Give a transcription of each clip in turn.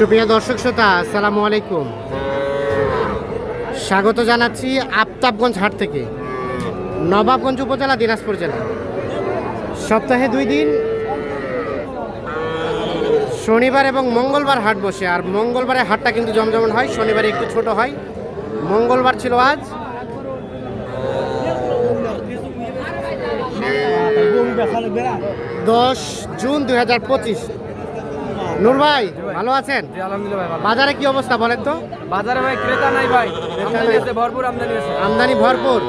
সুপ্রিয় দর্শক শ্রোতা, আসসালামু আলাইকুম। স্বাগত জানাচ্ছি আফতাবগঞ্জ হাট থেকে, নবাবগঞ্জ উপজেলা, দিনাজপুর জেলা। সপ্তাহে দুই দিন শনিবার এবং মঙ্গলবার হাট বসে, আর মঙ্গলবারে হাটটা কিন্তু জমজমন হয়, শনিবারে একটু ছোট হয়। মঙ্গলবার ছিল আজ। দশ জুন দুই হাজার পঁচিশ নূর ভাই ভালো আছেন। বাজারে কি অবস্থা বলেন তো? বাজারে ভাই ক্রেতা নাই ভাই। ভরপুর আমদানি আছে আমদানি ভরপুর।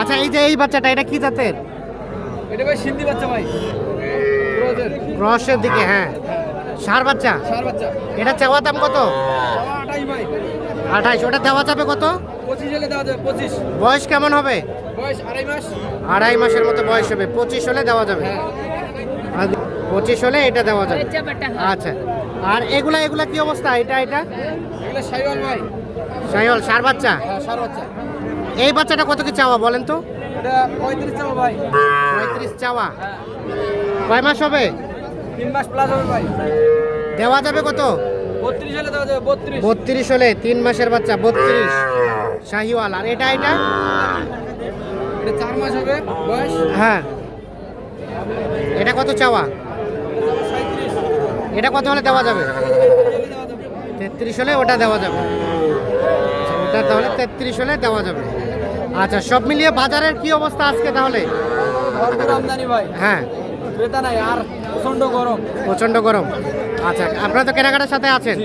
আচ্ছা এই যে এই বাচ্চাটা এটা কি জাতের? এটা ভাই সিন্ধি বাচ্চা ভাই। ক্রসের। দিকে হ্যাঁ। সার বাচ্চা? সার বাচ্চা। এটা চাওয়া দাম কত? আঠাইশ ওটা দেওয়া যাবে কত? পঁচিশ হলে দেওয়া যাবে পঁচিশ। বয়স কেমন হবে? বয়স আড়াই মাস। আড়াই মাসের মতো বয়স হবে পঁচিশ হলে দেওয়া যাবে। হ্যাঁ। পঁচিশ হলে এটা দেওয়া যাবে। আচ্ছা। আর এগুলা এগুলা কি অবস্থা? এটা এটা? এগুলো সাইওয়াল ভাই। সাইহল সার বাচ্চা? হ্যাঁ সার বাচ্চা। এই বাচ্চাটা কত কি চাওয়া বলেন তো? এটা পঁয়ত্রিশ চাওয়া ভাই। পঁয়ত্রিশ চাওয়া। হ্যাঁ। কয় মাস হবে? তিন মাস প্লাস হবে ভাই। দেওয়া যাবে কত? বত্রিশ হলে দেওয়া যাবে বত্রিশ। বত্রিশ হলে তিন মাসের বাচ্চা বত্রিশ। শাহিওয়াল আর এটা এটা? এটা চার মাস হবে বয়স। হ্যাঁ। এটা কত চাওয়া? এটা কত হলে দেওয়া যাবে? তেত্রিশ হলে ওটা দেওয়া যাবে। ওটা তাহলে তেত্রিশ হলে দেওয়া যাবে। আচ্ছা সব মিলিয়ে বাজারের কি অবস্থা আজকে তাহলে? হ্যাঁ। ক্রেতা নাই আর প্রচণ্ড গরম। আচ্ছা আপনারা তো কেনাকাটার সাথে আছেন।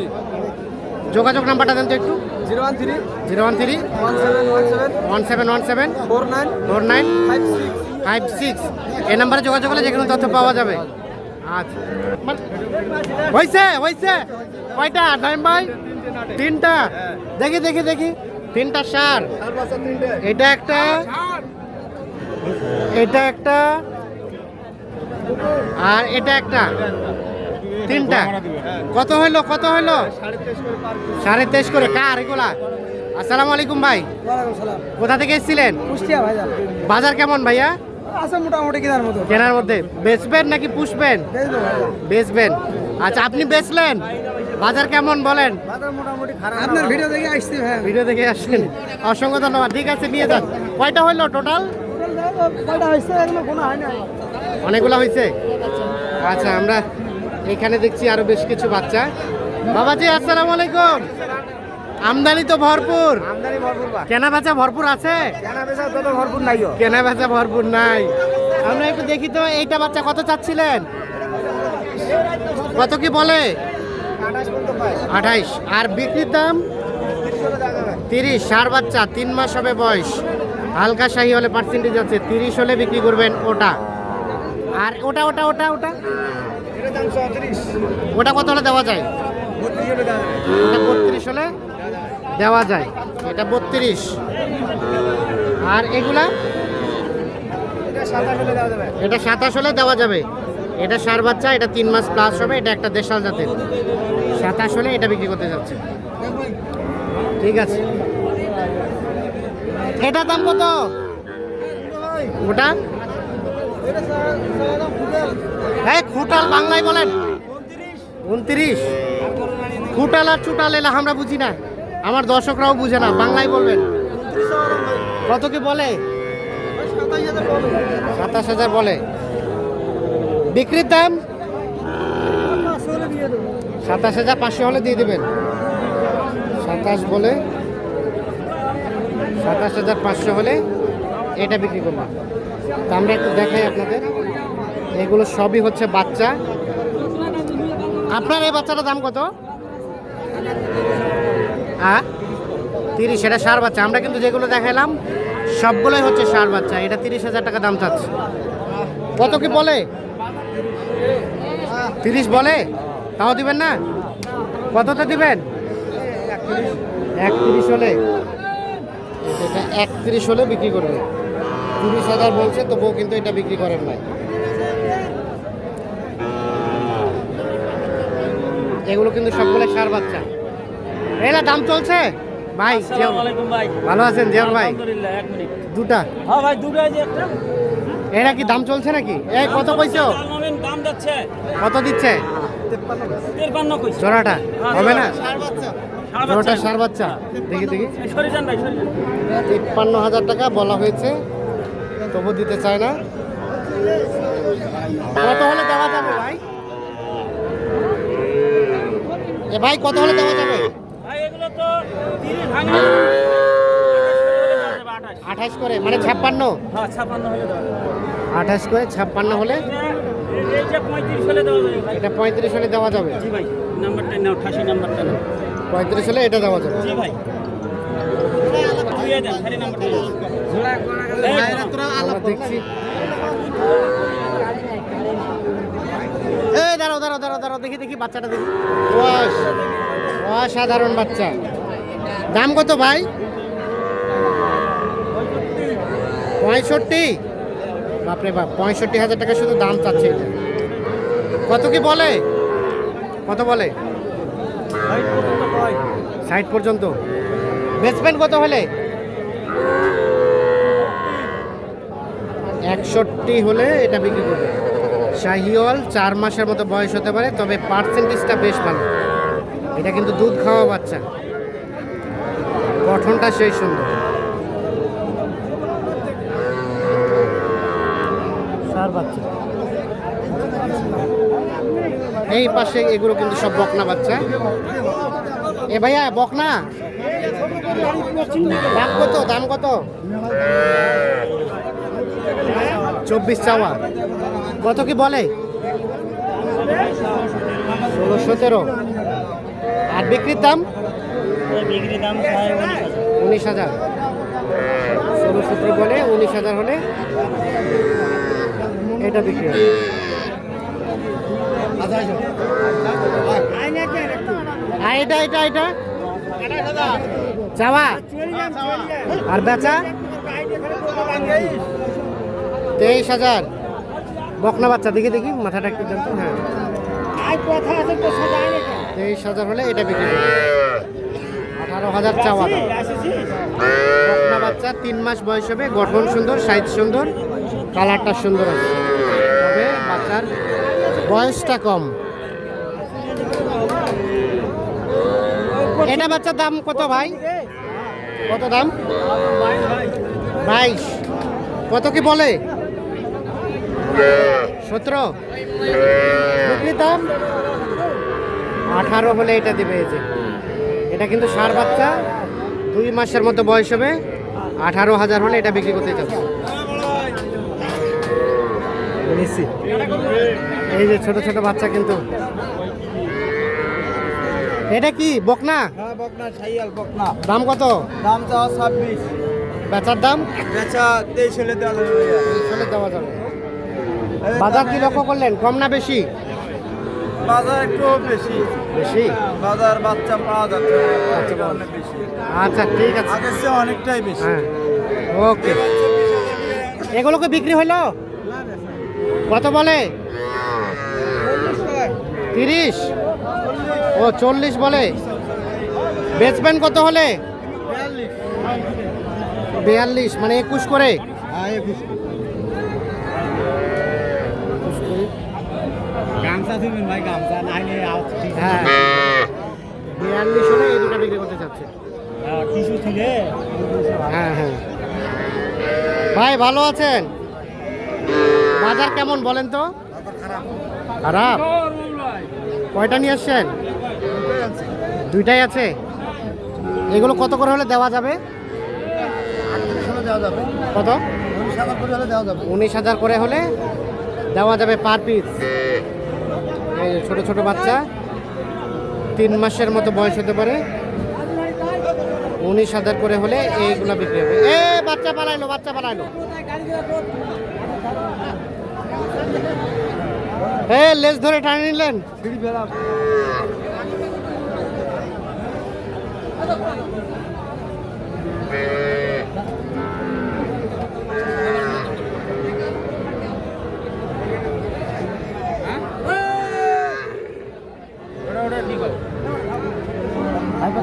যোগাযোগ নাম্বারটা দেন তো একটু। Zero one three. Zero one three. One seven one seven. One seven four nine. Four nine. Five six. Five six. এই নাম্বারে যোগাযোগ করলে যে কোনো তথ্য পাওয়া যাবে। আচ্ছা। মানে- হয়েছে হয়েছে কয়টা? নয় ভাই? তিনটা? দেখি দেখি দেখি। তিনটা সার। এটা একটা। এটা একটা। আর এটা একটা। তিনটা। কত হইল কত হইল? সাড়ে তেইশ করে। কার এগুলা? আসসালামু আলাইকুম ভাই। কোথা থেকে এসেছিলেন? বাজার কেমন ভাইয়া? আছে মোটামুটি কেনার মতো। কেনার মধ্যে। বেচবেন নাকি পুষবেন? বেচবেন। আচ্ছা আপনি বেচলেন? বাজার কেমন বলেন? আপনার ভিডিও দেখে আসছি হ্যাঁ ভিডিও দেখে আসছেন। অসংখ্য ধন্যবাদ। ঠিক আছে নিয়ে যান। কয়টা হইল টোটাল অনেকগুলো হয়েছে আচ্ছা আমরা এখানে দেখছি আরও বেশ কিছু বাচ্চা। বাবাজি আসসালামু আলাইকুম। আমদানি তো ভরপুর। আমদানি ভরপুর কেনা বেচা ভরপুর আছে? কেনা বেচা তত ভরপুর নাইও। কেনা বেচা ভরপুর নাই। আমরা একটু দেখি তো এইটা বাচ্চা কত চাচ্ছিলেন? কত কি বলে? আঠাইশ। আর বিক্রির দাম? তিরিশ সার বাচ্চা তিন মাস হবে বয়স। হালকা শাহি হলে পার্সেন্টেজ আছে। তিরিশ হলে বিক্রি করবেন ওটা। আর ওটা ওটা ওটা ওটা? ওটা কত হলে দেওয়া যায়? বত্রিশ হলে দাম এটা বত্রিশ হলে দেওয়া যায়। এটা বত্রিশ। আর এগুলা? এটা সাতাশ হলে দেওয়া যাবে। এটা সার বাচ্চা এটা তিন মাস প্লাস হবে এটা একটা দেশাল জাতের। সাতাশ হলে এটা বিক্রি করতে যাচ্ছে। ঠিক আছে। এটা দাম কত? ওটা? এই খুটাল বাংলায় বলেন। উনত্রিশ। খুটাল আর চুটাল এলা আমরা বুঝি না। আমার দর্শকরাও বুঝে না, বাংলায় বলবেন। কত কি বলে? সাতাশ হাজার বলে। বিক্রির দাম? সাতাশ হাজার পাঁচশো হলে দিয়ে দেবেন। সাতাশ বলে, সাতাশ হাজার পাঁচশো হলে এটা বিক্রি তা আমরা একটু দেখাই আপনাদের। এগুলো সবই হচ্ছে বাচ্চা। আপনার এই বাচ্চাটার দাম কত? হ্যাঁ? তিরিশ, এটা সার বাচ্চা। আমরা কিন্তু যেগুলো দেখালাম সবগুলোই হচ্ছে সার বাচ্চা। এটা তিরিশ হাজার টাকা দাম চাচ্ছে। কত কি বলে? তিরিশ বলে? তাও দিবেন না? কততে দিবেন? একত্রিশ হলে। এটা একত্রিশ হলে বিক্রি করবে। তিরিশ হাজার বলছে, তবুও কিন্তু এটা বিক্রি করেন নাই। এগুলো কিন্তু সবগুলো সার বাচ্চা। এলা দাম চলছে? ভাই ভালো আছেন জিয়াউর ভাই? আলহামদুলিল্লাহ এক মিনিট। দুটা। হ্যাঁ ভাই দুটাই যে একটা। এরা কি দাম চলছে নাকি? এই কত পয়সা দাম যাচ্ছে। কত দিচ্ছে? তেরপান্ন কইছে। জোড়াটা। হবে না? জোড়াটা বাচ্চা। সার বাচ্চা। দেখি দেখি। এই যান ভাই সরে যান। তিপ্পান্ন হাজার টাকা বলা হয়েছে। তবু দিতে চায় না। কত হলে দেওয়া যাবে ভাই। এ ভাই কত হলে দেওয়া যাবে ভাই এগুলো তো তিরিশ ভাঙলে আঠাশ করে মানে ছাপ্পান্ন? হ্যাঁ। আঠাশ করে ছাপ্পান্ন হলে? এটা পঁয়ত্রিশ হলে দেওয়া যাবে। পঁয়ত্রিশ হলে এটা দেওয়া যাবে। দেখছি। দাঁড়াও দাঁড়াও দাঁড়াও দাঁড়াও দেখি দেখি বাচ্চাটা দেখি। অসাধারণ বাচ্চা। দাম কত ভাই? পঁয়ষট্টি? বাপরে বাপ, পঁয়ষট্টি হাজার টাকা শুধু দাম চাচ্ছে কত কি বলে? কত বলে? ষাট পর্যন্ত। বেচবেন কত হলে? একষট্টি হলে এটা বিক্রি করবে। শাহিওয়াল চার মাসের মতো বয়স হতে পারে, তবে পার্সেন্টেজটা বেশ ভালো। এটা কিন্তু দুধ খাওয়া বাচ্চা। গঠনটা সেই সুন্দর। এই পাশে এগুলো কিন্তু সব বকনা বাচ্চা। এ ভাইয়া বকনা? দাম কত? দাম কত? চব্বিশ চাওয়া। কত কি বলে? ষোলো সতেরো আর বিক্রির দাম? বিক্রি দাম উনিশ হাজার। ষোলো সতেরো বলে উনিশ হাজার হলে এটা বিক্রি হবে। আর এটা এটা এটা। চাওয়া। আর বেচা? তেইশ হাজার। বকনা বাচ্চা দেখি দেখি মাথাটা একটু জানতো? হ্যাঁ। তেইশ হাজার হলে এটা বিক্রি আঠারো হাজার চাওয়া বকনা বাচ্চা তিন মাস বয়স হবে, গঠন সুন্দর সাইজ সুন্দর কালারটা সুন্দর আছে। তবে বাচ্চার বয়সটা কম। এটা বাচ্চার দাম কত ভাই? কত দাম? বাইশ। কত কি বলে? সতেরো। দাম? আঠারো হলে এটা দিবে যে। এটা কিন্তু সার বাচ্চা দুই মাসের মতো বয়স হবে আঠারো হাজার হলে এটা বিক্রি করতে চাচ্ছে। এই যে ছোট ছোট বাচ্চা কিন্তু। এটা কি বকনা? হ্যাঁ দাম কত? দাম চাওয়া ছাব্বিশ। বেচার দাম? বেচা তেইশ হলে দেওয়া যাবে। বাজার কি লক্ষ্য করলেন কম না বেশি? বাজার একটু বেশি। বেশি? বাজার বাচ্চা পাওয়া যাচ্ছে বেশি। আচ্ছা ঠিক আছে। আগের চেয়ে অনেকটাই বেশি। হ্যাঁ। ওকে। এগুলোকে বিক্রি হইল? কত বলে? তিরিশ। ও চল্লিশ বলে। বেচবেন কত হলে? বিয়াল্লিশ মানে একুশ করে? হ্যাঁ একুশ গামছা দিবেন ভাই গামছা নাইলে হ্যাঁ। বিয়াল্লিশ হলে এই দুটো বিক্রি করতে চাচ্ছে। টিস্যু থেকে হ্যাঁ হ্যাঁ। ভাই ভালো আছেন? বাজার কেমন বলেন তো? খারাপ। কয়টা নিয়ে আসছেন? দুইটাই আছে। এগুলো কত করে হলে দেওয়া যাবে? দেওয়া যাবে। কত? উনিশ হাজার করে হলে দেওয়া যাবে। উনিশ হাজার করে হলে দেওয়া যাবে পার পিস। ছোট ছোট বাচ্চা, তিন মাসের মতো বয়স হতে পারে। উনিশ হাজার করে হলে এইগুলো বিক্রি হবে। এ, বাচ্চা পালাইলো বাচ্চা পালাইলো। এ, লেজ ধরে টানে নিলেন সিঁড়ি ফেলা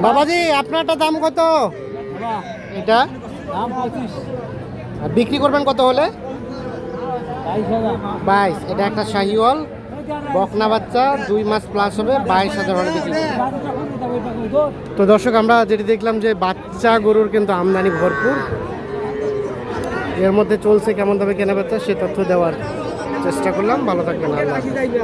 বাবাজি, আপনারটা দাম কত? এটা? বিক্রি করবেন কত হলে? বাইশ। এটা একটা শাহিওয়াল, বকনা বাচ্চা, দুই মাস প্লাস হবে, বাইশ হাজার হলে বিক্রি তো দর্শক, আমরা যেটি দেখলাম যে বাচ্চা গরুর কিন্তু আমদানি ভরপুর। এর মধ্যে চলছে কেমন দামে কেনা সে তথ্য দেওয়ার চেষ্টা করলাম। ভালো থাকবেন হাফেজ।